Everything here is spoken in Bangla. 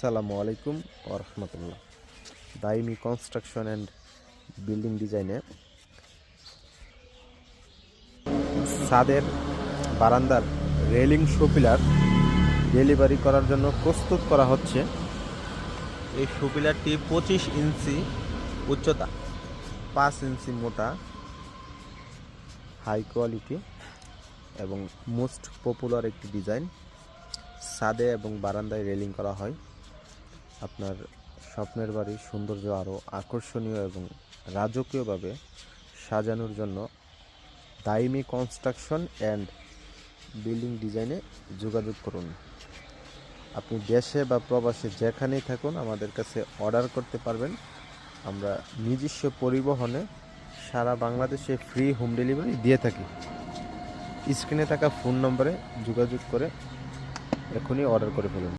আসসালামু আলাইকুম ওরহমতুল্লাহ দাইমি কনস্ট্রাকশন অ্যান্ড বিল্ডিং ডিজাইনে ছাদের বারান্দার রেলিং শো পিলার ডেলিভারি করার জন্য প্রস্তুত করা হচ্ছে। এই শো পিলারটি পঁচিশ ইঞ্চি উচ্চতা, পাঁচ ইঞ্চি মোটা, হাই কোয়ালিটি এবং মোস্ট পপুলার একটি ডিজাইন। ছাদে এবং বারান্দায় রেলিং করা হয়। আপনার স্বপ্নের বাড়ির সৌন্দর্য আরও আকর্ষণীয় এবং রাজকীয়ভাবে সাজানোর জন্য দাইমি কনস্ট্রাকশন অ্যান্ড বিল্ডিং ডিজাইনে যোগাযোগ করুন। আপনি দেশে বা প্রবাসে যেখানেই থাকুন, আমাদের কাছে অর্ডার করতে পারবেন। আমরা নিজস্ব পরিবহনে সারা বাংলাদেশে ফ্রি হোম ডেলিভারি দিয়ে থাকি। স্ক্রিনে থাকা ফোন নম্বরে যোগাযোগ করে এখনই অর্ডার করে ফেলুন।